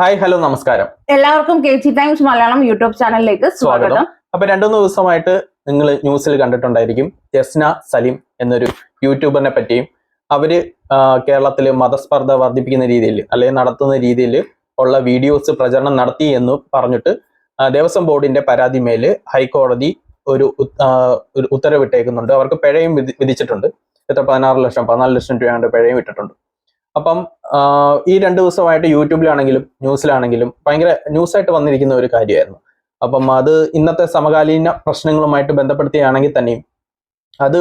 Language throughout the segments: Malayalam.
ഹായ് ഹലോ നമസ്കാരം. എല്ലാവർക്കും K G Times Malayalam YouTube ചാനലിലേക്ക് സ്വാഗതം. അപ്പൊ രണ്ടു മൂന്ന് ദിവസമായിട്ട് നിങ്ങൾ ന്യൂസിൽ കണ്ടിട്ടുണ്ടായിരിക്കും ജസ്ന സലീം എന്നൊരു യൂട്യൂബറിനെ പറ്റിയും അവർ കേരളത്തിൽ മതസ്പർദ്ധ വർദ്ധിപ്പിക്കുന്ന രീതിയിൽ അല്ലെങ്കിൽ നടത്തുന്ന രീതിയിൽ ഉള്ള വീഡിയോസ് പ്രചരണം നടത്തി എന്ന് പറഞ്ഞിട്ട് ദേവസ്വം ബോർഡിന്റെ പരാതി മേൽ ഹൈക്കോടതി ഒരു ഉത്തരവിട്ടേക്കുന്നുണ്ട്. അവർക്ക് പിഴയും വിധിച്ചിട്ടുണ്ട്. എത്ര? പതിനാറ് ലക്ഷം പതിനാല് ലക്ഷം രൂപയാണ്ട് പിഴയും ഇട്ടിട്ടുണ്ട്. അപ്പം ഈ രണ്ട് ദിവസമായിട്ട് യൂട്യൂബിലാണെങ്കിലും ന്യൂസിലാണെങ്കിലും ഭയങ്കര ന്യൂസായിട്ട് വന്നിരിക്കുന്ന ഒരു കാര്യമായിരുന്നു. അപ്പം അത് ഇന്നത്തെ സമകാലീന പ്രശ്നങ്ങളുമായിട്ട് ബന്ധപ്പെടുത്തിയാണെങ്കിൽ തന്നെയും അത്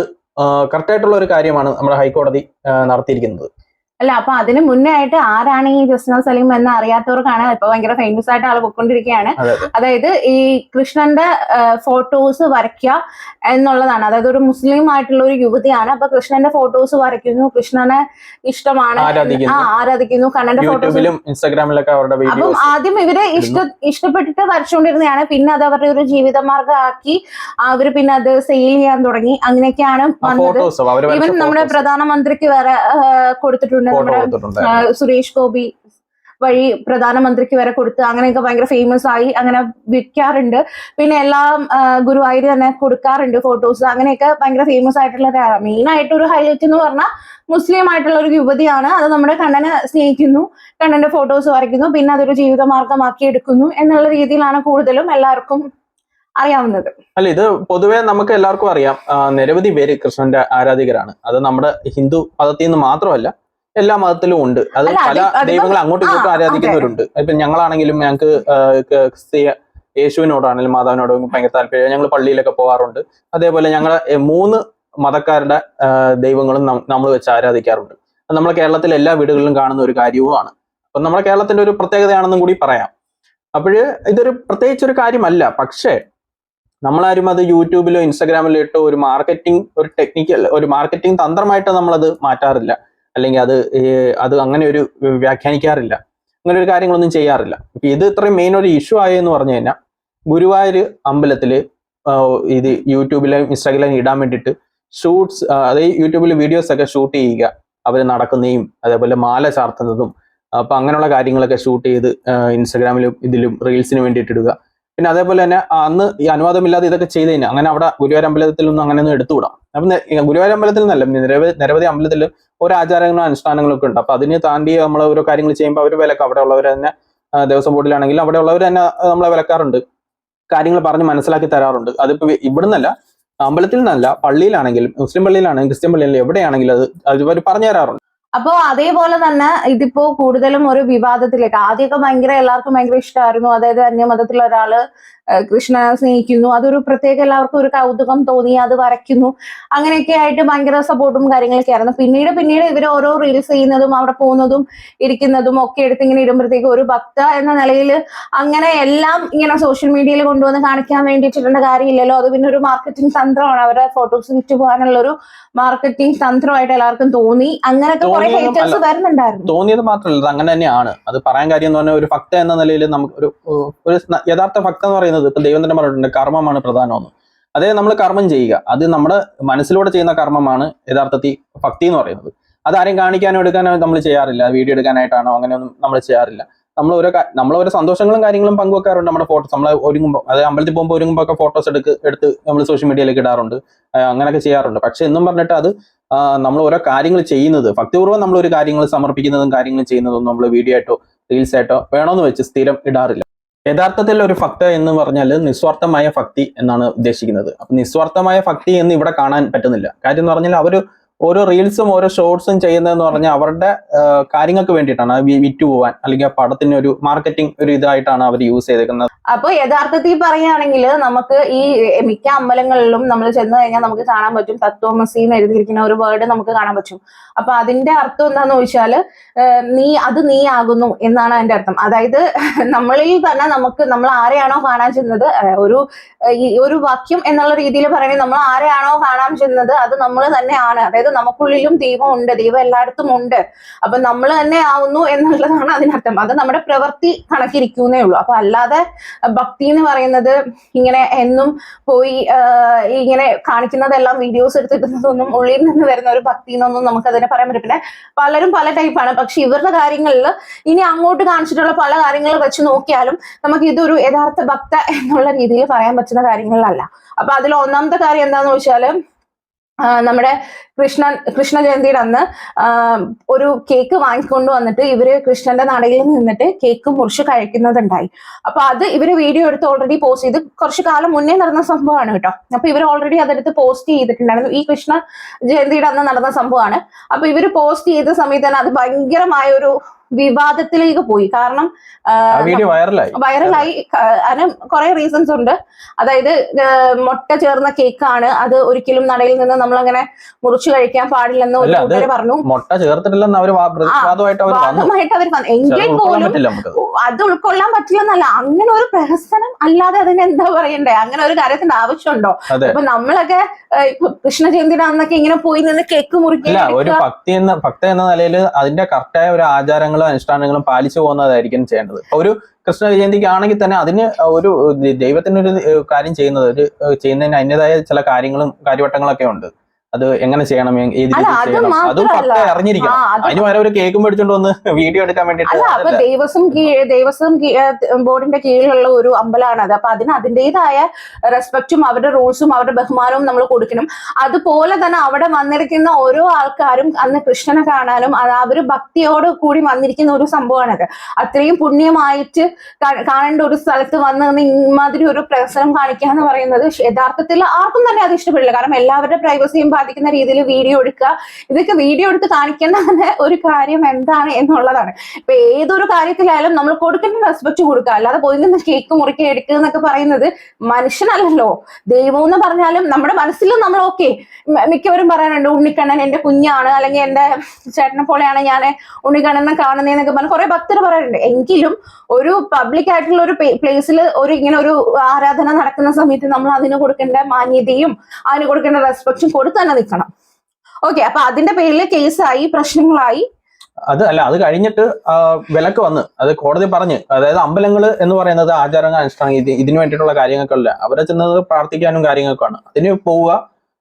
കറക്റ്റായിട്ടുള്ള ഒരു കാര്യമാണ് നമ്മുടെ ഹൈക്കോടതി നടത്തിയിരിക്കുന്നത്. അല്ല അപ്പൊ അതിന് മുന്നേ ആയിട്ട് ആരാണ് ഈ ജസ്ന സലീം എന്ന് അറിയാത്തവർക്കാണ് ഇപ്പൊ ഭയങ്കര ഫേമസ് ആയിട്ട് ആൾ അതെ അതായത് ഈ കൃഷ്ണന്റെ ഫോട്ടോസ് വരയ്ക്കുക എന്നുള്ളതാണ്. അതായത് ഒരു മുസ്ലിം ആയിട്ടുള്ള ഒരു യുവതിയാണ്. അപ്പൊ കൃഷ്ണന്റെ ഫോട്ടോസ് വരയ്ക്കുന്നു കൃഷ്ണനെ ഇഷ്ടമാണ് ആരാധിക്കുന്നു. ആ ആരാധിക്കുന്നു. കണ്ണന്റെ ഫോട്ടോസ് ഇൻസ്റ്റാഗ്രാമിലൊക്കെ അവരുടെ അപ്പം ആദ്യം ഇവരെ ഇഷ്ട ഇഷ്ടപ്പെട്ടിട്ട് വരച്ചുകൊണ്ടിരുന്നതാണ്. പിന്നെ അത് അവരുടെ ഒരു ജീവിതമാർഗമാക്കി അവർ പിന്നെ അത് സെയിൽ ചെയ്യാൻ തുടങ്ങി. അങ്ങനെയൊക്കെയാണ് വന്നത്. ഇവൻ നമ്മുടെ പ്രധാനമന്ത്രിക്ക് വരെ കൊടുത്തിട്ടുണ്ട്. നമ്മുടെ സുരേഷ് ഗോപി വഴി പ്രധാനമന്ത്രിക്ക് വരെ കൊടുത്ത് അങ്ങനെയൊക്കെ ഭയങ്കര ഫേമസ് ആയി അങ്ങനെ വിൽക്കാറുണ്ട്. പിന്നെ എല്ലാം ഗുരുവായൂർ തന്നെ കൊടുക്കാറുണ്ട് ഫോട്ടോസ് അങ്ങനെയൊക്കെ ഭയങ്കര ഫേമസ് ആയിട്ടുള്ള മെയിൻ ആയിട്ട് ഒരു ഹൈലൈറ്റ് എന്ന് പറഞ്ഞാൽ മുസ്ലിം ആയിട്ടുള്ള ഒരു യുവതിയാണ്. അത് നമ്മുടെ കണ്ണനെ സ്നേഹിക്കുന്നു. കണ്ണന്റെ ഫോട്ടോസ് വരയ്ക്കുന്നു. പിന്നെ അതൊരു ജീവിത മാർഗമാക്കി എടുക്കുന്നു എന്നുള്ള രീതിയിലാണ് കൂടുതലും എല്ലാവർക്കും അറിയാവുന്നത്. അല്ല ഇത് പൊതുവെ നമുക്ക് എല്ലാവർക്കും അറിയാം. നിരവധി പേര് കൃഷ്ണന്റെ ആരാധികരാണ്. അത് നമ്മുടെ ഹിന്ദു മതത്തിൽ നിന്ന് മാത്രമല്ല എല്ലാ മതത്തിലും ഉണ്ട്. അത് പല ദൈവങ്ങൾ അങ്ങോട്ടും ഇങ്ങോട്ടും ആരാധിക്കുന്നവരുണ്ട്. ഇപ്പൊ ഞങ്ങളാണെങ്കിലും ഞങ്ങൾക്ക് ക്രിസ്തീയ യേശുവിനോടാണെങ്കിലും മാതാവിനോടും ഭയങ്കര താല്പര്യം ഞങ്ങൾ പള്ളിയിലൊക്കെ പോകാറുണ്ട് അതേപോലെ ഞങ്ങൾ മൂന്ന് മതക്കാരുടെ ദൈവങ്ങളും നമ്മൾ വെച്ച് ആരാധിക്കാറുണ്ട്. അത് നമ്മളെ കേരളത്തിലെ എല്ലാ വീടുകളിലും കാണുന്ന ഒരു കാര്യവുമാണ്. അപ്പൊ നമ്മുടെ കേരളത്തിന്റെ ഒരു പ്രത്യേകതയാണെന്നും കൂടി പറയാം. അപ്പോഴ് ഇതൊരു പ്രത്യേകിച്ച് ഒരു കാര്യമല്ല. പക്ഷേ നമ്മളാരും അത് യൂട്യൂബിലോ ഇൻസ്റ്റാഗ്രാമിലോ ഇട്ടോ ഒരു മാർക്കറ്റിംഗ് ഒരു ടെക്നിക്കൽ ഒരു മാർക്കറ്റിംഗ് തന്ത്രമായിട്ട് നമ്മളത് മാറ്റാറില്ല. അല്ലെങ്കിൽ അത് അത് അങ്ങനെ ഒരു വ്യാഖ്യാനിക്കാറില്ല. അങ്ങനെ ഒരു കാര്യങ്ങളൊന്നും ചെയ്യാറില്ല. ഇപ്പൊ ഇത് ഇത്രയും മെയിൻ ഒരു ഇഷ്യൂ ആയെന്ന് പറഞ്ഞു കഴിഞ്ഞാൽ ഗുരുവായൂർ അമ്പലത്തിൽ ആ, ഇത് യൂട്യൂബിലും ഇൻസ്റ്റാഗ്രാമിലും ഇടാൻ വേണ്ടിയിട്ട് ഷൂട്ട്സ് അതായത് യൂട്യൂബിൽ വീഡിയോസ് ഒക്കെ ഷൂട്ട് ചെയ്യുക അവർ നടക്കുന്നതും അതേപോലെ മാല ചാർത്തുന്നതും അപ്പൊ അങ്ങനെയുള്ള കാര്യങ്ങളൊക്കെ ഷൂട്ട് ചെയ്ത് ഇൻസ്റ്റാഗ്രാമിലും ഇതിലും റീൽസിന് വേണ്ടിയിട്ട് ഇടുക. പിന്നെ അതേപോലെ തന്നെ അന്ന് ഈ അനുവാദമില്ലാതെ ഇതൊക്കെ ചെയ്ത് കഴിഞ്ഞാൽ അങ്ങനെ അവിടെ ഗുരുവായൂർ അമ്പലത്തിൽ അമ്പലത്തിലൊന്നും അങ്ങനെ ഒന്നും എടുത്തുവിടാം. അപ്പം ഗുരുവായൂർ അമ്പലത്തിൽ നിന്നല്ല നിരവധി നിരവധി അമ്പലത്തിൽ ഓരോ ആചാരങ്ങളും അനുഷ്ഠാനങ്ങളും ഒക്കെ ഉണ്ട്. അപ്പൊ അതിന് താണ്ടി നമ്മൾ ഓരോ കാര്യങ്ങൾ ചെയ്യുമ്പോൾ അവർ വിലക്ക് അവിടെ ഉള്ളവർ തന്നെ ദേവസ്വം ബോർഡിലാണെങ്കിലും അവിടെ ഉള്ളവർ തന്നെ നമ്മളെ വിലക്കാറുണ്ട്. കാര്യങ്ങൾ പറഞ്ഞ് മനസ്സിലാക്കി തരാറുണ്ട്. അതിപ്പോ വി- ഇവിടുന്നല്ല അമ്പലത്തിൽ നിന്നല്ല പള്ളിയിലാണെങ്കിലും മുസ്ലിം പള്ളിയിലാണെങ്കിലും ക്രിസ്ത്യൻ പള്ളിയിലും എവിടെയാണെങ്കിലും അത് അവർ പറഞ്ഞു തരാറുണ്ട്. അപ്പോ അതേപോലെ തന്നെ ഇതിപ്പോ കൂടുതലും ഒരു വിവാദത്തിലേക്ക് ആദ്യമൊക്കെ ഭയങ്കര എല്ലാവർക്കും ഭയങ്കര ഇഷ്ടമായിരുന്നു അതായത് അന്യമതത്തിലുള്ള ഒരാൾ കൃഷ്ണനെ സ്നേഹിക്കുന്നു. അതൊരു പ്രത്യേക എല്ലാവർക്കും ഒരു കൗതുകം തോന്നി അത് വരയ്ക്കുന്നു. അങ്ങനെയൊക്കെ ആയിട്ട് ഭയങ്കര സപ്പോർട്ടും കാര്യങ്ങളൊക്കെ ആയിരുന്നു. പിന്നീട് പിന്നീട് ഇവർ ഓരോ റീൽസ് ചെയ്യുന്നതും അവിടെ പോകുന്നതും ഇരിക്കുന്നതും ഒക്കെ എടുത്ത് ഇങ്ങനെ ഇടുമ്പോഴത്തേക്ക് ഒരു ഭക്ത എന്ന നിലയിൽ അങ്ങനെ എല്ലാം ഇങ്ങനെ സോഷ്യൽ മീഡിയയിൽ കൊണ്ടുവന്ന് കാണിക്കാൻ വേണ്ടിയിട്ടുള്ള കാര്യമില്ലല്ലോ. അത് പിന്നെ ഒരു മാർക്കറ്റിംഗ് തന്ത്രമാണ്. അവരുടെ ഫോട്ടോസ് വിറ്റ് പോകാനുള്ള ഒരു മാർക്കറ്റിംഗ് തന്ത്രമായിട്ട് എല്ലാവർക്കും തോന്നി. അങ്ങനെയൊക്കെ തോന്നിയതും മാത്രമല്ല ഇത് അങ്ങനെ തന്നെയാണ്. അത് പറയാൻ കാര്യം എന്ന് പറഞ്ഞാൽ ഒരു ഭക്ത എന്ന നിലയിൽ നമുക്ക് ഒരു ഒരു യഥാർത്ഥ ഭക്ത എന്ന് പറയുന്നത് ഇപ്പൊ ദൈവം തന്നെ പറഞ്ഞിട്ടുണ്ട് കർമ്മമാണ് പ്രധാനമെന്ന്. അതേ നമ്മൾ കർമ്മം ചെയ്യുക. അത് നമ്മുടെ മനസ്സിലൂടെ ചെയ്യുന്ന കർമ്മമാണ് യഥാർത്ഥത്തിൽ ഭക്തി എന്ന് പറയുന്നത്. അത് ആരും കാണിക്കാനോ എടുക്കാനോ നമ്മൾ ചെയ്യാറില്ല. വീഡിയോ എടുക്കാനായിട്ടാണോ അങ്ങനെയൊന്നും നമ്മൾ ചെയ്യാറില്ല. നമ്മൾ ഓരോ നമ്മൾ ഓരോ സന്തോഷങ്ങളും കാര്യങ്ങളും പങ്കുവെക്കാറുണ്ട് നമ്മുടെ ഫോട്ടോസ്. നമ്മൾ ഒരുങ്ങുമ്പോൾ അതായത് അമ്പലത്തിൽ പോകുമ്പോൾ ഒരുങ്ങുമ്പോൾ ഒക്കെ ഫോട്ടോസ് എടുക്ക് എടുത്ത് നമ്മൾ സോഷ്യൽ മീഡിയയിലേക്ക് ഇടാറുണ്ട്. അങ്ങനെയൊക്കെ ചെയ്യാറുണ്ട്. പക്ഷെ എന്നും പറഞ്ഞിട്ട് അത് നമ്മൾ ഓരോ കാര്യങ്ങൾ ചെയ്യുന്നത് ഭക്തിപൂർവം നമ്മൾ ഒരു കാര്യങ്ങൾ സമർപ്പിക്കുന്നതും കാര്യങ്ങൾ ചെയ്യുന്നതും നമ്മൾ വീഡിയോ ആയിട്ടോ റീൽസ് ആയിട്ടോ വേണമെന്ന് വെച്ച് സ്ഥിരം ഇടാറില്ല. യഥാർത്ഥത്തിൽ ഒരു ഭക്ത എന്ന് പറഞ്ഞാൽ നിസ്വാർത്ഥമായ ഭക്തി എന്നാണ് ഉദ്ദേശിക്കുന്നത്. അപ്പൊ നിസ്വാർത്ഥമായ ഭക്തി എന്ന് ഇവിടെ കാണാൻ പറ്റുന്നില്ല. കാര്യം എന്ന് പറഞ്ഞാൽ അവർ ഓരോ റീൽസും ഓരോ ഷോർട്സും ചെയ്യുന്നതെന്ന് പറഞ്ഞാൽ അവരുടെ കാര്യങ്ങൾക്ക് വേണ്ടിയിട്ടാണ്. വിറ്റ് പോവാൻ അല്ലെങ്കിൽ ആ പടത്തിന് ഒരു മാർക്കറ്റിംഗ് ഒരു ഇതായിട്ടാണ് അവർ യൂസ് ചെയ്തിരിക്കുന്നത് അപ്പൊ യഥാർത്ഥത്തിൽ പറയുകയാണെങ്കിൽ നമുക്ക് ഈ മിക്ക അമ്പലങ്ങളിലും നമ്മൾ ചെന്ന് കഴിഞ്ഞാൽ നമുക്ക് കാണാൻ പറ്റും. തത്വമസി എന്ന് എഴുതിയിരിക്കുന്ന ഒരു വേർഡ് നമുക്ക് കാണാൻ പറ്റും. അപ്പൊ അതിന്റെ അർത്ഥം എന്താന്ന് ചോദിച്ചാൽ നീ അത് നീ ആകുന്നു എന്നാണ് അതിന്റെ അർത്ഥം. അതായത് നമ്മളിൽ തന്നെ നമുക്ക് നമ്മൾ ആരെയാണോ കാണാൻ ചെന്നത് ഒരു ഒരു വാക്യം എന്നുള്ള രീതിയിൽ പറയുന്നത് നമ്മൾ ആരെയാണോ കാണാൻ ചെന്നത് അത് നമ്മൾ തന്നെയാണ്. അതായത് അതായത് നമുക്കുള്ളിലും ദൈവം ഉണ്ട് ദൈവം എല്ലായിടത്തും ഉണ്ട്. അപ്പൊ നമ്മൾ തന്നെ ആവുന്നു എന്നുള്ളതാണ് അതിനർത്ഥം. അത് നമ്മുടെ പ്രവൃത്തി കണക്കിരിക്കുന്നേ ഉള്ളൂ. അപ്പൊ അല്ലാതെ ഭക്തി എന്ന് പറയുന്നത് ഇങ്ങനെ എന്നും പോയി ഇങ്ങനെ കാണിക്കുന്നതെല്ലാം വീഡിയോസ് എടുത്തിട്ടുന്നതൊന്നും ഉള്ളിൽ നിന്ന് വരുന്ന ഒരു ഭക്തി എന്നൊന്നും നമുക്ക് അതിനെ പറയാൻ പറ്റും പിന്നെ പലരും പല ടൈപ്പാണ് പക്ഷെ ഇവരുടെ കാര്യങ്ങളിൽ ഇനി അങ്ങോട്ട് കാണിച്ചിട്ടുള്ള പല കാര്യങ്ങൾ വെച്ച് നോക്കിയാലും നമുക്ക് ഇതൊരു യഥാർത്ഥ ഭക്ത എന്നുള്ള രീതിയിൽ പറയാൻ പറ്റുന്ന കാര്യങ്ങളിലല്ല അപ്പൊ അതിൽ ഒന്നാമത്തെ കാര്യം എന്താന്ന് വെച്ചാൽ ആ, നമ്മുടെ കൃഷ്ണൻ കൃഷ്ണ ജയന്തിയുടെ അന്ന് ഒരു കേക്ക് വാങ്ങിക്കൊണ്ട് വന്നിട്ട് ഇവർ കൃഷ്ണന്റെ നടയിൽ നിന്നിട്ട് കേക്ക് മുറിച്ച് കഴിക്കുന്നതുണ്ടായി. അപ്പൊ അത് ഇവർ വീഡിയോ എടുത്ത് ഓൾറെഡി പോസ്റ്റ് ചെയ്ത് കുറച്ചു കാലം മുന്നേ നടന്ന സംഭവമാണ് കേട്ടോ. അപ്പൊ ഇവർ ഓൾറെഡി അതെടുത്ത് പോസ്റ്റ് ചെയ്തിട്ടുണ്ടായിരുന്നു. ഈ കൃഷ്ണ ജയന്തിയുടെ അന്ന് നടന്ന സംഭവമാണ്. അപ്പൊ ഇവർ പോസ്റ്റ് ചെയ്ത സമയത്ത് തന്നെ അത് ഭയങ്കരമായ ഒരു വിവാദത്തിലേക്ക് പോയി. കാരണം വൈറലായി. അതിന് കുറെ റീസൺസ് ഉണ്ട്. അതായത് മുട്ട ചേർന്ന കേക്കാണ് അത് ഒരിക്കലും നടയിൽ നിന്ന് നമ്മൾ അങ്ങനെ മുറിച്ചു കഴിക്കാൻ പാടില്ലെന്ന് ഒരു പറഞ്ഞു. മുട്ട ചേർത്തിട്ടില്ലെന്ന് അവർ വാദമായിട്ട് എങ്കിൽ അത് ഉൾക്കൊള്ളാൻ പോലും അത് ഉൾക്കൊള്ളാൻ പറ്റില്ലെന്നല്ല അങ്ങനെ ഒരു പ്രഹസനം അല്ലാതെ അതിന് എന്താ പറയണ്ടേ? അങ്ങനെ ഒരു കാര്യത്തിന്റെ ആവശ്യമുണ്ടോ? ഉണ്ടോ അപ്പൊ നമ്മളൊക്കെ കൃഷ്ണ ജയന്തിയുടെ അന്നൊക്കെ ഇങ്ങനെ പോയി നിന്ന് കേക്ക് മുറിക്കില്ല ഒരു ഭക്തി എന്ന ഭക്ത എന്ന നിലയിൽ അതിന്റെ കറക്റ്റായ ഒരു ആചാരങ്ങളും അനുഷ്ഠാനങ്ങളും പാലിച്ചു പോകുന്നതായിരിക്കും ചെയ്യേണ്ടത്. ഒരു കൃഷ്ണ ജയന്തിക്ക് ആണെങ്കിൽ തന്നെ അതിന് ഒരു ദൈവത്തിനൊരു കാര്യം ചെയ്യുന്നത് ഒരു ചെയ്യുന്നതിന് അതിന്റെതായ ചില കാര്യങ്ങളും കാര്യവട്ടങ്ങളൊക്കെ ഉണ്ട്. അത് എങ്ങനെ ചെയ്യണം? ഏത് അല്ല, രീതിയിൽ ചെയ്യണം? അതും. പക്ക അറിഞ്ഞിരിക്കണം. അതിന് വരെ ഒരു കേക്കും മേടിച്ചോണ്ട് വന്ന് വീഡിയോ എടുക്കാൻ വേണ്ടിട്ട്. ദേവസ്വം ദേവസ്വം ബോർഡിന്റെ കീഴിലുള്ള ഒരു അമ്പലമാണ് അത്. അപ്പൊ അതിന് അതിന്റെതായ റെസ്പെക്റ്റും അവരുടെ റൂൾസും അവരുടെ ബഹുമാനവും നമ്മൾ കൊടുക്കണം. അതുപോലെ തന്നെ അവിടെ വന്നിരിക്കുന്ന ഓരോ ആൾക്കാരും അന്ന് കൃഷ്ണനെ കാണാനും അത് അവർ ഭക്തിയോട് കൂടി വന്നിരിക്കുന്ന ഒരു സംഭവമാണത്. അത്രയും പുണ്യമായിട്ട് കാണേണ്ട ഒരു സ്ഥലത്ത് വന്ന് ഇമാതിരി ഒരു പ്രസരം കാണിക്കുക എന്ന് പറയുന്നത് യഥാർത്ഥത്തിൽ ആർക്കും തന്നെ അത് ഇഷ്ടപ്പെടില്ല. കാരണം എല്ലാവരുടെ പ്രൈവസിയും ബാധിക്കുന്ന രീതിയിൽ വീഡിയോ എടുക്കുക. ഇതൊക്കെ വീഡിയോ എടുത്ത് കാണിക്കേണ്ട ഒരു കാര്യം എന്താണ് എന്നുള്ളതാണ്. ഇപ്പൊ ഏതൊരു കാര്യത്തിലായാലും നമ്മൾ കൊടുക്കുന്ന റെസ്പെക്ട് കൊടുക്കുക. അല്ലാതെ പോയി നിന്ന് കേക്ക് മുറിക്കുക എടുക്കുക എന്നൊക്കെ പറയുന്നത് മനുഷ്യനല്ലല്ലോ. ദൈവം എന്ന് പറഞ്ഞാലും നമ്മുടെ മനസ്സിലും നമ്മൾ ഓക്കെ മിക്കവരും പറയാനുണ്ട് ഉണ്ണിക്കണ്ണൻ എന്റെ കുഞ്ഞാണ് അല്ലെങ്കിൽ എന്റെ ചേട്ടനെ പോലെയാണ് ഞാൻ ഉണ്ണിക്കണ്ണനെ കാണുന്നതെന്നൊക്കെ പറഞ്ഞ് കുറെ ഭക്തർ പറയാറുണ്ട്. എങ്കിലും ഒരു പബ്ലിക് ആയിട്ടുള്ള ഒരു പ്ലേസിൽ ഒരു ഇങ്ങനെ ഒരു ആരാധന നടക്കുന്ന സമയത്ത് നമ്മൾ അതിന് കൊടുക്കേണ്ട മാന്യതയും അതിന് കൊടുക്കേണ്ട റെസ്പെക്റ്റും കൊടുത്ത് തന്നെ നിൽക്കണം ഓക്കെ അപ്പൊ അതിന്റെ പേരിൽ കേസായി പ്രശ്നങ്ങളായി. അത് അല്ല അത് കഴിഞ്ഞിട്ട് വിലക്ക് വന്ന്. അത് കോടതി പറഞ്ഞ്. അതായത് അമ്പലങ്ങൾ എന്ന് പറയുന്നത് ആചാരങ്ങൾ അനുഷ്ഠാനം ഇത് ഇതിനു വേണ്ടിയിട്ടുള്ള കാര്യങ്ങൾക്കല്ല. അവരെ ചെന്നത് പ്രാർത്ഥിക്കാനും കാര്യങ്ങൾക്കാണ് അതിന് പോവുക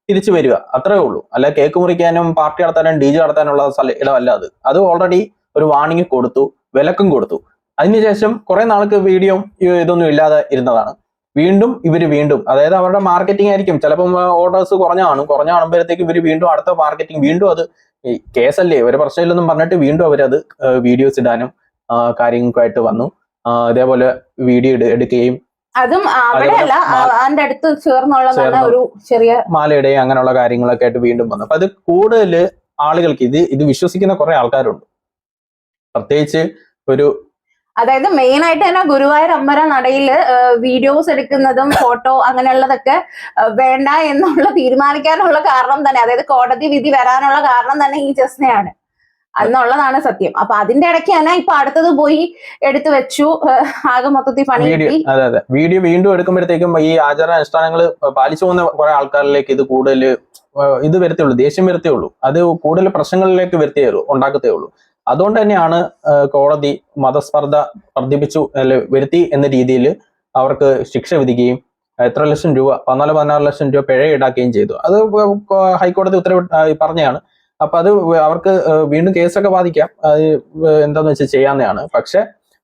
തിരിച്ചു വരിക. അത്രേ ഉള്ളൂ. അല്ല കേക്ക് മുറിക്കാനും പാർട്ടി നടത്താനും ഡി ജെ നടത്താനുള്ള ഇടമല്ല അത്. അത് ഓൾറെഡി ഒരു വാണിംഗ് കൊടുത്തു വിലക്കും കൊടുത്തു. അതിനുശേഷം കുറെ നാൾക്ക് വീഡിയോ ഇതൊന്നും ഇല്ലാതെ ഇരുന്നതാണ്. വീണ്ടും ഇവർ വീണ്ടും അതായത് അവരുടെ മാർക്കറ്റിംഗ് ആയിരിക്കും. ചിലപ്പം ഓർഡേഴ്സ് കുറഞ്ഞ കാണും. കുറഞ്ഞ കാണുമ്പോഴത്തേക്ക് ഇവർ വീണ്ടും അടുത്ത മാർക്കറ്റിംഗ് വീണ്ടും അത് കേസല്ലേ ഒരു പ്രശ്നമില്ലെന്നും പറഞ്ഞിട്ട് വീണ്ടും അവരത് വീഡിയോസ് ഇടാനും കാര്യങ്ങൾക്കായിട്ട് വന്നു. അതേപോലെ വീഡിയോ എടുക്കുകയും അതും അതിന്റെ അടുത്ത് ചേർന്നുള്ള ഒരു ചെറിയ മാലയിടുകയും അങ്ങനെയുള്ള കാര്യങ്ങളൊക്കെ ആയിട്ട് വീണ്ടും വന്നു. അപ്പൊ അത് കൂടുതൽ ആളുകൾക്ക് ഇത് ഇത് വിശ്വസിക്കുന്ന കുറെ ആൾക്കാരുണ്ട്. പ്രത്യേകിച്ച് ഒരു അതായത് മെയിൻ ആയിട്ട് തന്നെ ഗുരുവായൂർ അമ്പല നടയിൽ വീഡിയോസ് എടുക്കുന്നതും ഫോട്ടോ അങ്ങനെയുള്ളതൊക്കെ വേണ്ട എന്നുള്ള തീരുമാനിക്കാനുള്ള കാരണം തന്നെ അതായത് കോടതി വിധി വരാനുള്ള കാരണം തന്നെ ഈ ജസ്നയാണ്. എന്നുള്ളതാണ് സത്യം. അപ്പൊ അതിന്റെ ഇടയ്ക്ക് തന്നെ ഇപ്പൊ അടുത്തത് പോയി എടുത്തു വെച്ചു. ആകെ മൊത്തത്തിൽ പണി അതെ അതെ. വീഡിയോ വീണ്ടും എടുക്കുമ്പോഴത്തേക്കും ഈ ആചാര അനുഷ്ഠാനങ്ങൾ പാലിച്ചു പോകുന്ന കുറെ ആൾക്കാരിലേക്ക് ഇത് കൂടുതൽ ഇത് വരത്തേ ഉള്ളൂ. ദേഷ്യം വരത്തേ ഉള്ളൂ. അത് കൂടുതൽ പ്രശ്നങ്ങളിലേക്ക് വരുത്തേ ഉള്ളൂ ഉണ്ടാക്കത്തേ ഉള്ളൂ. അതുകൊണ്ട് തന്നെയാണ് കോടതി മതസ്പർദ്ധ വർദ്ധിപ്പിച്ചു അല്ലെ വരുത്തി എന്ന രീതിയിൽ അവർക്ക് ശിക്ഷ വിധിക്കുകയും എത്ര ലക്ഷം രൂപ പതിനാല് പതിനാറ് ലക്ഷം രൂപ പിഴ ഈടാക്കുകയും ചെയ്തു. അത് ഹൈക്കോടതി ഉത്തരവ് പറഞ്ഞതാണ് അപ്പൊ അത് അവർക്ക് വീണ്ടും കേസൊക്കെ ബാധിക്കാം. അത് എന്താന്ന് വെച്ചാൽ ചെയ്യാവുന്നതാണ്. പക്ഷെ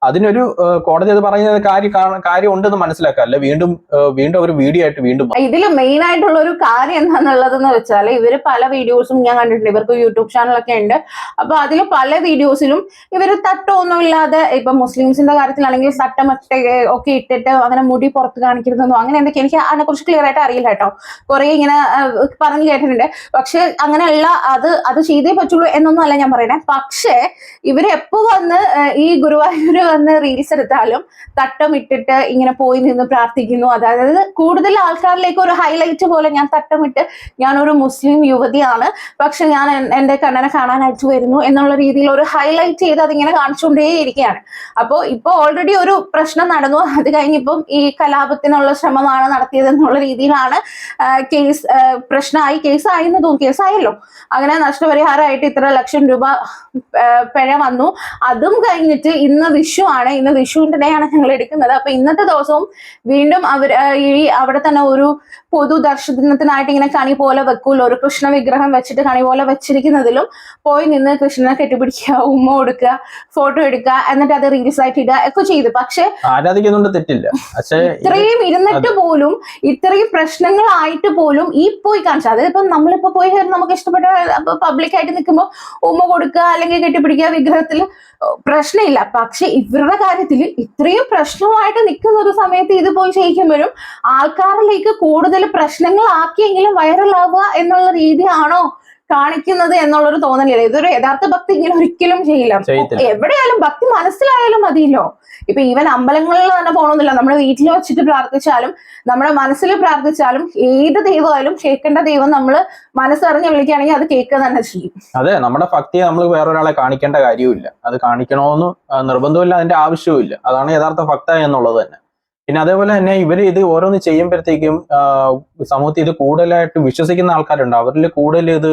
അതിനൊരു കോടതി അത് പറയുന്നത് കാര്യം കാര്യം ഉണ്ടെന്ന് മനസ്സിലാക്കാം അല്ലെ വീണ്ടും വീണ്ടും ഒരു വീഡിയോ ആയിട്ട് വീണ്ടും ഇതിൽ മെയിൻ ആയിട്ടുള്ള ഒരു കാര്യം എന്താണെന്നുള്ളതെന്ന് വെച്ചാൽ ഇവർ പല വീഡിയോസും ഞാൻ കണ്ടിട്ടുണ്ട്. ഇവർക്ക് യൂട്യൂബ് ചാനലൊക്കെ ഉണ്ട്. അപ്പൊ അതിൽ പല വീഡിയോസിലും ഇവർ തട്ടൊന്നും ഇല്ലാതെ ഇപ്പൊ മുസ്ലിംസിന്റെ കാര്യത്തിലാണെങ്കിൽ തട്ടം ഒക്കെ ഇട്ടിട്ട് അങ്ങനെ മുടി പുറത്ത് കാണിക്കരുതെന്നോ അങ്ങനെ എന്തൊക്കെ എനിക്ക് അതിനെ കുറിച്ച് ക്ലിയർ ആയിട്ട് അറിയില്ല കേട്ടോ. കുറെ ഇങ്ങനെ പറഞ്ഞു കേട്ടിട്ടുണ്ട്. പക്ഷെ അങ്ങനെയുള്ള അത് അത് ചെയ്തേ പറ്റുള്ളൂ എന്നൊന്നും അല്ല ഞാൻ പറയണേ. പക്ഷേ ഇവരെപ്പോ വന്ന് ഈ ഗുരുവായൂർ വന്ന് റീൽസ് എടുത്താലും തട്ടം ഇട്ടിട്ട് ഇങ്ങനെ പോയി നിന്ന് പ്രാർത്ഥിക്കുന്നു. അതായത് കൂടുതൽ ആൾക്കാരിലേക്ക് ഒരു ഹൈലൈറ്റ് പോലെ ഞാൻ തട്ടമിട്ട് ഞാനൊരു മുസ്ലിം യുവതിയാണ്. പക്ഷെ ഞാൻ എന്റെ കണ്ണനെ കാണാനായിട്ട് വരുന്നു എന്നുള്ള രീതിയിൽ ഒരു ഹൈലൈറ്റ് ചെയ്ത് അതിങ്ങനെ കാണിച്ചുകൊണ്ടേയിരിക്കുകയാണ്. അപ്പോൾ ഇപ്പൊ ഓൾറെഡി ഒരു പ്രശ്നം നടന്നു. അത് കഴിഞ്ഞിപ്പം ഈ കലാപത്തിനുള്ള ശ്രമമാണ് നടത്തിയത് എന്നുള്ള രീതിയിലാണ് കേസ് പ്രശ്നമായി. കേസായി എന്ന് തോന്നുന്നു. കേസായല്ലോ അങ്ങനെ നഷ്ടപരിഹാരമായിട്ട് ഇത്ര ലക്ഷം രൂപ പിഴ വന്നു. അതും കഴിഞ്ഞിട്ട് ഇന്ന് വിഷു ആണ് ഇന്ന് വിഷുവിന്റെ ഡേ ആണ് ഞങ്ങൾ എടുക്കുന്നത്. അപ്പൊ ഇന്നത്തെ ദിവസവും വീണ്ടും അവർ ഈ അവിടെ തന്നെ ഒരു പൊതു ദർശനത്തിനായിട്ട് ഇങ്ങനെ കണി പോലെ വെക്കുമല്ലോ ഒരു കൃഷ്ണ വിഗ്രഹം വെച്ചിട്ട് കണി പോലെ വെച്ചിരിക്കുന്നതിലും പോയി നിന്ന് കൃഷ്ണനെ കെട്ടിപ്പിടിക്കുക ഉമ്മ കൊടുക്കുക ഫോട്ടോ എടുക്കുക എന്നിട്ട് അത് റീൽസ് ആയിട്ട് ഇടുക ഒക്കെ ചെയ്തു. പക്ഷെ തെറ്റില്ല. ഇത്രയും ഇരുന്നിട്ട് പോലും ഇത്രയും പ്രശ്നങ്ങളായിട്ട് പോലും ഈ പോയി കാണിച്ചു അതായത് ഇപ്പൊ നമ്മളിപ്പോ പോയി നമുക്ക് ഇഷ്ടപ്പെട്ട പബ്ലിക്കായിട്ട് നിൽക്കുമ്പോൾ ഉമ്മ കൊടുക്കുക അല്ലെങ്കിൽ കെട്ടിപ്പിടിക്കുക വിഗ്രഹത്തിൽ പ്രശ്നമില്ല. പക്ഷെ ഇവരുടെ കാര്യത്തിൽ ഇത്രയും പ്രശ്നമായിട്ട് നിൽക്കുന്ന ഒരു സമയത്ത് ഇത് പോയി ചെയ്യിക്കുമ്പോഴും ആൾക്കാരിലേക്ക് കൂടുതൽ പ്രശ്നങ്ങൾ പ്രശ്നങ്ങളാക്കിയെങ്കിലും വൈറലാവുക എന്നുള്ള രീതിയാണോ കാണിക്കുന്നത് എന്നുള്ളൊരു തോന്നലില്ല. ഇതൊരു യഥാർത്ഥ ഭക്തി ഇങ്ങനെ ഒരിക്കലും ചെയ്യില്ല. എവിടെയായാലും ഭക്തി മനസ്സിലായാലും മതിയല്ലോ. ഇപ്പൊ ഈവൻ അമ്പലങ്ങളിൽ തന്നെ പോകണമെന്നില്ല നമ്മുടെ വീട്ടിൽ വെച്ചിട്ട് പ്രാർത്ഥിച്ചാലും നമ്മുടെ മനസ്സിൽ പ്രാർത്ഥിച്ചാലും ഏത് ദൈവമായാലും കേൾക്കേണ്ട ദൈവം നമ്മൾ മനസ്സറിഞ്ഞ് വിളിക്കുകയാണെങ്കിൽ അത് കേൾക്കുക തന്നെ ചെയ്യും. അതെ നമ്മുടെ ഭക്തിയെ നമ്മൾ വേറൊരാളെ കാണിക്കേണ്ട കാര്യവുമില്ല. അത് കാണിക്കണമെന്ന് നിർബന്ധമില്ല അതിന്റെ ആവശ്യവുമില്ല. അതാണ് യഥാർത്ഥ ഭക്ത എന്നുള്ളത് തന്നെ. പിന്നെ അതേപോലെ തന്നെ ഇവർ ഇത് ഓരോന്ന് ചെയ്യുമ്പോഴത്തേക്കും സമൂഹത്തിൽ ഇത് കൂടുതലായിട്ട് വിശ്വസിക്കുന്ന ആൾക്കാരുണ്ട്. അവരിൽ കൂടുതൽ ഇത്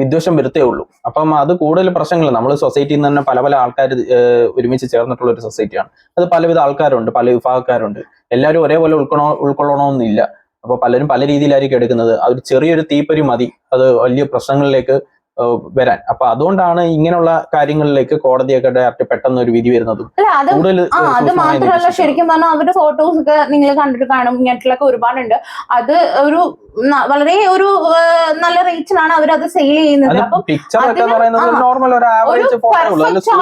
വിദ്വേഷം വരുത്തേ ഉള്ളൂ. അപ്പം അത് കൂടുതൽ പ്രശ്നങ്ങൾ നമ്മൾ സൊസൈറ്റിയിൽ നിന്ന് തന്നെ പല പല ആൾക്കാർ ഒരുമിച്ച് ചേർന്നിട്ടുള്ള ഒരു സൊസൈറ്റിയാണ്. അത് പലവിധ ആൾക്കാരുണ്ട് പല വിഭാഗക്കാരുണ്ട്. എല്ലാവരും ഒരേപോലെ ഉൾക്കൊള്ളോ ഉൾക്കൊള്ളണമെന്നില്ല അപ്പൊ പലരും പല രീതിയിലായിരിക്കും എടുക്കുന്നത്. അത് ചെറിയൊരു തീപ്പൊരി മതി. അത് വലിയ പ്രശ്നങ്ങളിലേക്ക് വരാൻ. അപ്പൊ അതുകൊണ്ടാണ് ഇങ്ങനെയുള്ള കാര്യങ്ങളിലേക്ക് കോടതിയൊക്കെ ഡയറക്റ്റ് പെട്ടെന്ന് ഒരു വിധി വരുന്നത്. അത് കൂടുതൽ ആ അത് മാത്രമല്ല ശരിക്കും പറഞ്ഞാൽ അവരുടെ ഫോട്ടോസ് ഒക്കെ നിങ്ങൾ കണ്ടിട്ട് കാണും നെറ്റിലൊക്കെ ഒരുപാടുണ്ട്. അത് ഒരു വളരെ ഒരു നല്ല റേറ്റിലാണ് അവർ അത് സെയിൽ ചെയ്യുന്നത്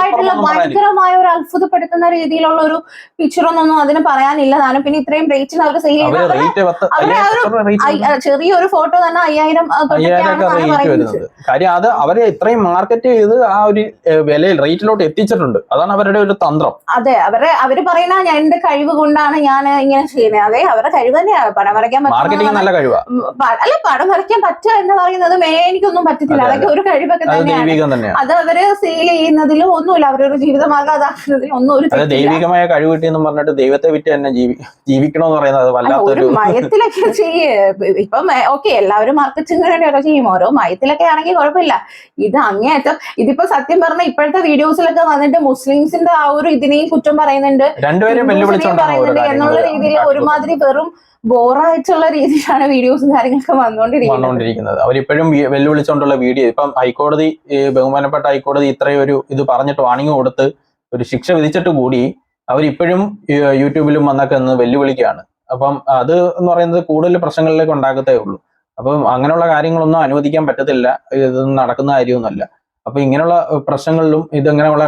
ആയിട്ടുള്ള ഭയങ്കരമായ ഒരു അത്ഭുതപ്പെടുത്തുന്ന രീതിയിലുള്ള ഒരു പിക്ചർ ഒന്നും അതിന് പറയാനില്ല. താനും പിന്നെ ഇത്രയും റേറ്റിൽ അവർ സെയിൽ ചെയ്യുന്നത്. അവരുടെ ചെറിയൊരു ഫോട്ടോ തന്നെ അയ്യായിരം കാര്യം അത് അവരെ ഇത്രയും മാർക്കറ്റ് ചെയ്ത് ആ ഒരു വിലയിൽ റേറ്റിലോട്ട് എത്തിച്ചിട്ടുണ്ട്. അതാണ് അവരുടെ ഒരു തന്ത്രം. അതെ അവരെ അവർ പറയുന്ന എന്റെ കഴിവ് കൊണ്ടാണ് ഞാൻ ഇങ്ങനെ ചെയ്യുന്നത്. അതെ അവരുടെ കഴിവ് തന്നെയാണ് പടം വരയ്ക്കാൻ മാർക്കറ്റിംഗ് നല്ല കഴിവാ. അല്ല പടം വരയ്ക്കാൻ പറ്റുക എന്ന് പറയുന്നത് എനിക്കൊന്നും പറ്റത്തില്ല. അതെ, അതൊക്കെ ഒരു കഴിവൊക്കെ തന്നെയാണ്. അത് അവർ സീൽ ചെയ്യുന്നതിലും ഒന്നുമില്ല. അവരൊരു ജീവിതമാകാതാക്കുന്നതിലും ഒന്നും ഒരു അത് ദൈവികമായ കഴിവ് കിട്ടിയെന്ന് പറഞ്ഞിട്ട് ദൈവത്തെ വിറ്റ് തന്നെ ജീവിക്കണമെന്ന് പറയുന്നത് ഒരു മയത്തിലൊക്കെ ചെയ്യേ. ഇപ്പം ഓക്കെ എല്ലാവരും മാർക്കറ്റിംഗ് വേണ്ടിയൊക്കെ ചെയ്യും. ഓരോ മയത്തിലൊക്കെ ആണെങ്കിൽ കുഴപ്പമില്ല. ഇത് അങ്ങേയറ്റം ഇതിപ്പോ സത്യം പറഞ്ഞ ഇപ്പോഴത്തെ വീഡിയോസിലൊക്കെ വന്നിട്ട് മുസ്ലിംസിന്റെ ആ ഒരു ഇതിനെയും കുറ്റം പറയുന്നുണ്ട്. പറയുന്നുണ്ട് എന്നുള്ള രീതിയിൽ ഒരുമാതിരി വെറും ബോറായിട്ടുള്ള രീതിയിലാണ് വീഡിയോസും കാര്യങ്ങളൊക്കെ വന്നുകൊണ്ടിരിക്കുന്നത് അവരിപ്പോഴും വെല്ലുവിളിച്ചുകൊണ്ടുള്ള വീഡിയോ. ഇപ്പം ഹൈക്കോടതി ബഹുമാനപ്പെട്ട ഹൈക്കോടതി ഇത്രയും ഒരു ഇത് പറഞ്ഞിട്ട് വാണിംഗ് കൊടുത്ത് ഒരു ശിക്ഷ വിധിച്ചിട്ട് കൂടി അവരിപ്പോഴും യൂട്യൂബിലും വന്നൊക്കെ ഒന്ന് വെല്ലുവിളിക്കുകയാണ്. അപ്പം അത് എന്ന് പറയുന്നത് കൂടുതൽ പ്രശ്നങ്ങളിലേക്ക് ഉണ്ടാക്കത്തേ ഉള്ളൂ. അപ്പം അങ്ങനെയുള്ള കാര്യങ്ങളൊന്നും അനുവദിക്കാൻ പറ്റത്തില്ല. ഇതൊന്നും നടക്കുന്ന കാര്യമൊന്നുമല്ല. അപ്പൊ ഇങ്ങനെയുള്ള പ്രശ്നങ്ങളിലും ഇതങ്ങനെയുള്ള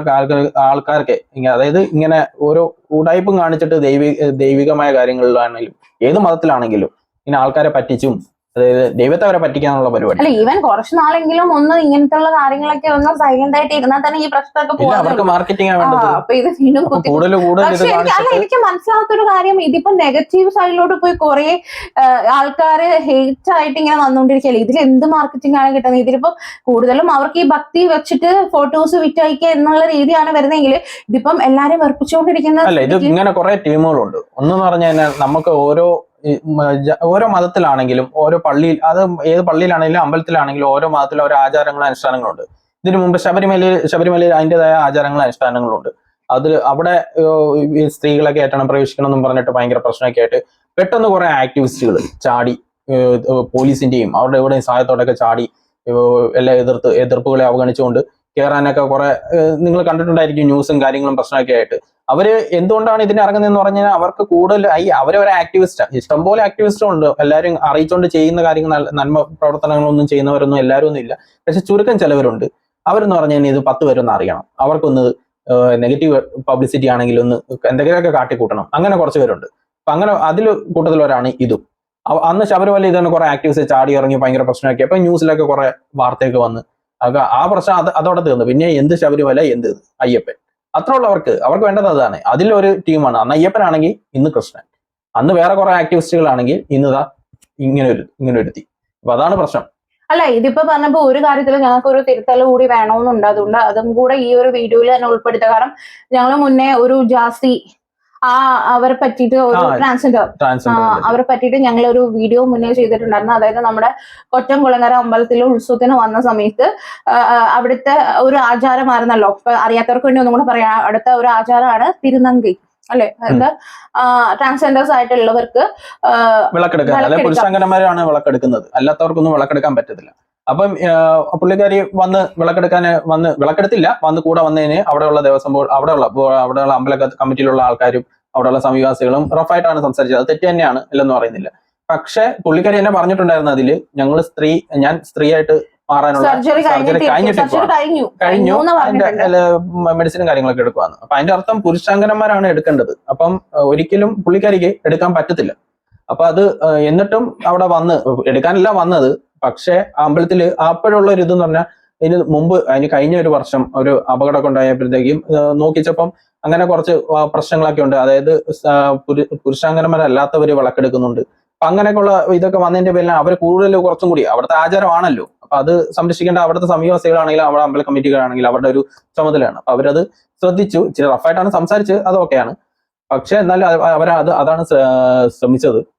ആൾക്കാർക്ക് അതായത് ഇങ്ങനെ ഓരോ ഉടായ്പും കാണിച്ചിട്ട് ദൈവി ദൈവികമായ കാര്യങ്ങളിലാണെങ്കിലും ഏത് മതത്തിലാണെങ്കിലും ഇങ്ങനെ ആൾക്കാരെ പറ്റിച്ചും അതായത് ദൈവത്തെ അവരെ പറ്റിക്കാനുള്ള പരിപാടി. അല്ല ഈവൻ കുറച്ച് നാളെങ്കിലും ഒന്ന് ഇങ്ങനത്തെ ഉള്ള കാര്യങ്ങളൊക്കെ ഒന്ന് സൈലന്റ് ആയിട്ട് ഇരുന്നാൽ തന്നെ ഈ പ്രശ്നമൊക്കെ പോകും അവർക്ക് മാർക്കറ്റിംഗ് എനിക്ക് അല്ല ഒരു എനിക്ക് മനസ്സിലാത്തൊരു കാര്യം ഇതിപ്പോ നെഗറ്റീവ് സൈഡിലോട്ട് പോയി കുറെ ആൾക്കാര് ഹേറ്റ് ആയിട്ട് ഇങ്ങനെ വന്നുകൊണ്ടിരിക്കുകയല്ലേ ഇതിൽ എന്ത് മാർക്കറ്റിംഗ് ആണ് കിട്ടുന്നത്? ഇതിലിപ്പോ കൂടുതലും അവർക്ക് ഈ ഭക്തി വെച്ചിട്ട് ഫോട്ടോസ് വിറ്റയക്കുക എന്നുള്ള രീതിയാണ് വരുന്നതെങ്കിൽ ഇതിപ്പം എല്ലാരും വെറുപ്പിച്ചുകൊണ്ടിരിക്കുന്ന അല്ല ഇത് ഇങ്ങനെ കുറെ ടീമുകളുണ്ട് ഒന്ന് പറഞ്ഞു കഴിഞ്ഞാൽ നമുക്ക് ഓരോ ഓരോ മതത്തിലാണെങ്കിലും ഓരോ പള്ളിയിൽ അത് ഏത് പള്ളിയിലാണെങ്കിലും അമ്പലത്തിലാണെങ്കിലും ഓരോ മതത്തിലും ഓരോ ആചാരങ്ങളും അനുഷ്ഠാനങ്ങളുണ്ട്. ഇതിനു മുമ്പ് ശബരിമലയിൽ ശബരിമലയിൽ അതിന്റെതായ ആചാരങ്ങളും അനുഷ്ഠാനങ്ങളുണ്ട്. അതിൽ അവിടെ സ്ത്രീകളൊക്കെ കയറ്റണം പ്രവേശിക്കണം എന്നും പറഞ്ഞിട്ട് ഭയങ്കര പ്രശ്നമൊക്കെ ആയിട്ട് പെട്ടെന്ന് കുറെ ആക്ടിവിസ്റ്റുകൾ ചാടി പോലീസിന്റെയും അവരുടെ എവിടെയും സഹായത്തോടെയൊക്കെ ചാടി എല്ലാം എതിർത്ത് എതിർപ്പുകളെ അവഗണിച്ചുകൊണ്ട് കയറാനൊക്കെ കുറെ നിങ്ങൾ കണ്ടിട്ടുണ്ടായിരിക്കും ന്യൂസും കാര്യങ്ങളും പ്രശ്നമൊക്കെ ആയിട്ട്. അവർ എന്തുകൊണ്ടാണ് ഇതിന് ഇറങ്ങുന്നതെന്ന് പറഞ്ഞാൽ അവർക്ക് കൂടുതൽ ഈ അവരൊരു ആക്ടിവിസ്റ്റാണ് ഇഷ്ടംപോലെ ആക്ടിവിസ്റ്റും ഉണ്ട്. എല്ലാവരും അറിയിച്ചുകൊണ്ട് ചെയ്യുന്ന കാര്യങ്ങൾ നന്മ പ്രവർത്തനങ്ങളൊന്നും ചെയ്യുന്നവരൊന്നും എല്ലാവരും ഒന്നും ഇല്ല. പക്ഷെ ചുരുക്കം ചിലവരുണ്ട്. അവരെന്ന് പറഞ്ഞു കഴിഞ്ഞാൽ ഇത് പത്ത് പേരൊന്ന് അറിയണം. അവർക്കൊന്ന് നെഗറ്റീവ് പബ്ലിസിറ്റി ആണെങ്കിൽ ഒന്ന് എന്തെങ്കിലുമൊക്കെ കാട്ടിക്കൂട്ടണം. അങ്ങനെ കുറച്ച് പേരുണ്ട്. അപ്പൊ അങ്ങനെ അതിൽ കൂട്ടത്തിലൊരാണ് ഇതും. അന്ന് ശബരിമല ഇതാണ് കുറെ ആക്ടിവിസ്റ്റ് ചാടി ഇറങ്ങി ഭയങ്കര പ്രശ്നമൊക്കെ. അപ്പൊ ന്യൂസിലൊക്കെ കുറെ വാർത്തയൊക്കെ വന്ന് അത് ആ പ്രശ്നം അത് അതോടെ തീർന്നു. പിന്നെ എന്ത് ശബരിമല എന്ത്? അയ്യപ്പൻ? അത്ര ഉള്ളവർക്ക് അവർക്ക് വേണ്ടത് അതാണ്. അതിലൊരു ടീമാണ്. അന്ന് അയ്യപ്പനാണെങ്കിൽ ഇന്ന് കൃഷ്ണൻ. അന്ന് വേറെ കുറെ ആക്ടിവിസ്റ്റുകളാണെങ്കിൽ ഇന്ന് ഇതാ ഇങ്ങനെ ഒരു ഇങ്ങനെ ഒരുത്തി അപ്പൊ അതാണ് പ്രശ്നം. അല്ല ഇതിപ്പോ പറഞ്ഞപ്പോ ഒരു കാര്യത്തിൽ ഞങ്ങൾക്ക് ഒരു തിരുത്തൽ കൂടി വേണമെന്നുണ്ട്. അതുകൊണ്ട് അതും കൂടെ ഈ ഒരു വീഡിയോയിൽ തന്നെ ഉൾപ്പെടുത്തുക. കാരണം ഞങ്ങൾ മുന്നേ ഒരു ജാസ്തി ആ അവരെ പറ്റിയിട്ട് ഒരു ട്രാൻസ്ജെൻഡർ അവരെ പറ്റിയിട്ട് ഞങ്ങൾ ഒരു വീഡിയോ മുന്നേ ചെയ്തിട്ടുണ്ടായിരുന്നു. അതായത് നമ്മുടെ കൊറ്റംകുളങ്ങര അമ്പലത്തിലെ ഉത്സവത്തിന് വന്ന സമയത്ത് അവിടുത്തെ ഒരു ആചാരമായിരുന്നല്ലോ. ഇപ്പൊ അറിയാത്തവർക്ക് വേണ്ടി ഒന്നും കൂടെ പറയാം. അടുത്ത ഒരു ആചാരമാണ് തിരുനങ്കി അല്ലെ? അതായത് ട്രാൻസ്ജെൻഡേഴ്സ് ആയിട്ടുള്ളവർക്ക് വിളക്കെടുക്കാൻ വിളക്കെടുക്കുന്നത്. അല്ലാത്തവർക്കൊന്നും വിളക്കെടുക്കാൻ പറ്റത്തില്ല. അപ്പം പുള്ളിക്കാരി വന്ന് വിളക്കെടുക്കാൻ വന്ന് വിളക്കെടുത്തില്ല. വന്ന് കൂടെ വന്നതിന് അവിടെയുള്ള ദേവസ്വം ബോർഡ് അവിടെയുള്ള അവിടെയുള്ള അമ്പല കമ്മിറ്റിയിലുള്ള ആൾക്കാരും അവിടെയുള്ള സമീപവാസികളും റഫായിട്ടാണ് സംസാരിച്ചത്. അത് തെറ്റ് തന്നെയാണ് ഇല്ലെന്ന് പറയുന്നില്ല പക്ഷെ പുള്ളിക്കാരി എന്നെ പറഞ്ഞിട്ടുണ്ടായിരുന്നു അതിൽ ഞങ്ങൾ സ്ത്രീ ഞാൻ സ്ത്രീയായിട്ട് മാറാനുള്ള സർജറി കഴിഞ്ഞിട്ട് കഴിഞ്ഞു. മെഡിസിനും കാര്യങ്ങളൊക്കെ എടുക്കുവാന്ന് അപ്പൊ അതിന്റെ അർത്ഥം പുരുഷാംഗനന്മാരാണ് എടുക്കേണ്ടത്. അപ്പം ഒരിക്കലും പുള്ളിക്കാരിക്ക് എടുക്കാൻ പറ്റത്തില്ല. അപ്പൊ അത് എന്നിട്ടും അവിടെ വന്ന് എടുക്കാനല്ല വന്നത് പക്ഷെ അമ്പലത്തിൽ അപ്പോഴുള്ള ഒരു ഇതെന്ന് പറഞ്ഞാൽ ഇതിന് മുമ്പ് അതിന് കഴിഞ്ഞ ഒരു വർഷം ഒരു അപകടമൊക്കെ ഉണ്ടായപ്പോഴത്തേക്കും നോക്കിച്ചപ്പം അങ്ങനെ കുറച്ച് പ്രശ്നങ്ങളൊക്കെ ഉണ്ട്. അതായത് സ- പുരു- പുരുഷാങ്കന്മാരല്ലാത്തവര് വിളക്കെടുക്കുന്നുണ്ട്. അപ്പൊ അങ്ങനെയൊക്കെയുള്ള ഇതൊക്കെ വന്നതിന്റെ പേരിൽ അവർ കൂടുതൽ കുറച്ചും കൂടി അവിടുത്തെ ആചാരമാണല്ലോ. അപ്പൊ അത് സംരക്ഷിക്കേണ്ട അവിടുത്തെ സമീപവാസികളാണെങ്കിലും അവിടെ അമ്പല കമ്മിറ്റികളാണെങ്കിലും അവരുടെ ഒരു ചുമതലയാണ്. അപ്പൊ അവരത് ശ്രദ്ധിച്ചു. ഇച്ചിരി റഫായിട്ടാണ് സംസാരിച്ച് അത് ഓക്കെയാണ് പക്ഷെ എന്നാലും അവരത് അതാണ് ശ്രമിച്ചത്.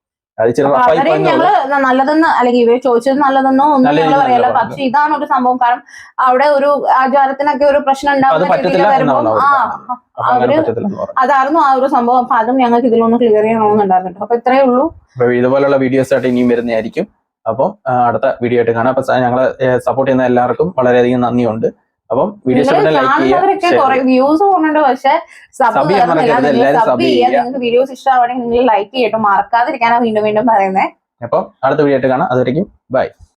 ഞങ്ങൾ നല്ലതെന്ന് അല്ലെങ്കിൽ ഇവർ ചോദിച്ചത് നല്ലതെന്നോ ഒന്നും ഞങ്ങൾ പറയല്ല. പക്ഷെ ഇതാണ് ഒരു സംഭവം. കാരണം അവിടെ ഒരു ആചാരത്തിനൊക്കെ ഒരു പ്രശ്നം ഉണ്ടാവുന്ന രീതിയിൽ വരുമ്പോൾ ആ. അവർ അതായിരുന്നു ആ ഒരു സംഭവം. അപ്പൊ അതും ഞങ്ങൾക്ക് ഇതിലൊന്ന് ക്ലിയർ ചെയ്യണമെന്നുണ്ടായിരുന്നു. അപ്പൊ ഇത്രയേ ഉള്ളൂ. ഇതുപോലുള്ള വീഡിയോസ് ആയിട്ട് ഇനിയും വരുന്നതായിരിക്കും. അപ്പം അടുത്ത വീഡിയോ ആയിട്ട് കാണാം. അപ്പൊ ഞങ്ങളെ സപ്പോർട്ട് ചെയ്യുന്ന എല്ലാവർക്കും വളരെയധികം നന്ദിയുണ്ട്. അപ്പം വീഡിയോ വ്യൂസ് പോകുന്നുണ്ട് പക്ഷെ സബ് ചെയ്യാൻ. വീഡിയോസ് ഇഷ്ടമാണെങ്കിൽ നിങ്ങൾ ലൈക്ക് ചെയ്യട്ടോ. മറക്കാതിരിക്കാനാണ് വീണ്ടും വീണ്ടും പറയുന്നത്. അപ്പം അടുത്ത വീഡിയോ ആയിട്ട് കാണാം. അതുവരെയും ബൈ